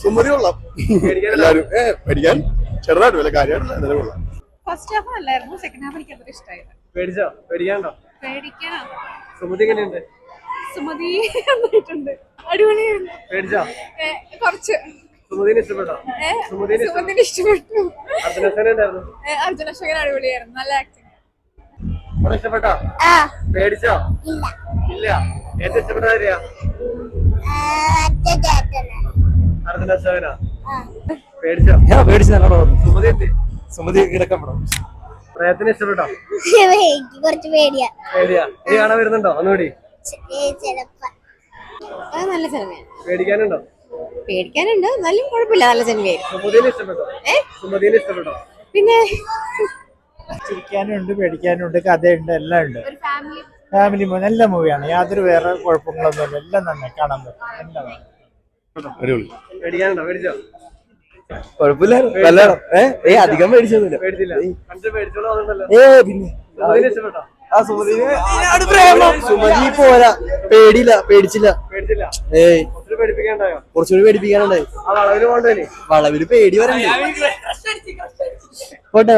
സുമതി കൊള്ളാം എല്ലാരും ഏ പഠിക്കാൻ ചെറുതായിട്ട് വല്ല കാര്യമായിട്ടില്ല എന്നാലും കൊള്ളാം ഫസ്റ്റ് ഹാഫ് അല്ലായിരുന്നു സെക്കൻഡ് ഹാഫ് എനിക്ക് അത്ര ഇഷ്ടമായില്ല. പേടിച്ചോ? പേടിക്കാണ്ടോ പേടിക്കാനാ സുമതി എങ്ങനെയുണ്ട്? സുമതി നന്നായിട്ടുണ്ട് അടിപൊളിയായിരുന്നു. പേടിച്ചോ? കുറച്ച്. സുമതിനെ ഇഷ്ടപ്പെട്ടോ? സുമതിനെ അർജുന അശോകൻ അടിപൊളിയായിരുന്നു. നല്ല ആക്ടിങ് ഇഷ്ടപ്പെട്ടോ? പേടിച്ചോ? ഇല്ല. ഏറ്റവും ഇഷ്ടപ്പെട്ട കാര്യാ അർജുനസേന പേടിച്ചോ? ഞാൻ പേടിച്ച് നല്ലോണം വന്നു സുമതി സുമതി പ്രയത്നം ഇഷ്ടപ്പെട്ടോ? എനിക്ക് കുറച്ച് പേടിയാ. പേടിയാ. ഇനി കാണാൻ വരുന്നുണ്ടോ? ഒന്നുകൂടി. അത് നല്ല സിനിമയാണ് പേടിക്കാനുണ്ടോ? പേടിക്കാനുണ്ട്. എന്നാലും കുഴപ്പമില്ല. നല്ല സിനിമയായിരുന്നു സുമതിനെ ഇഷ്ടപ്പെട്ടോ? സുമതിനെ ഇഷ്ടപ്പെട്ടോ? പിന്നെ? ചിരിക്കാനുണ്ട് പേടിക്കാനുണ്ട് കഥയുണ്ട് എല്ലാം ഉണ്ട്. ഒരു ഫാമിലി ഫാമിലി മൂവി നല്ല മൂവിയാണ് യാതൊരു വേറെ കുഴപ്പങ്ങളൊന്നുമില്ല. എല്ലാം നന്നായി. കാണാൻ പറ്റും. എല്ലാം അടിപൊളി. കുഴപ്പമില്ലായിരുന്നു. ഏ അധികം മേടിച്ചൊന്നുമില്ല. ഏ പിന്നെ. സുമതി പോരാ. പേടിയില്ല പേടിച്ചില്ല. പേടിച്ചില്ല? ഏയ്. കുറച്ചുകൂടി പേടിപ്പിക്കാനുണ്ടായി? വളവിൽ പേടി വരണ്ടേ പോട്ടെ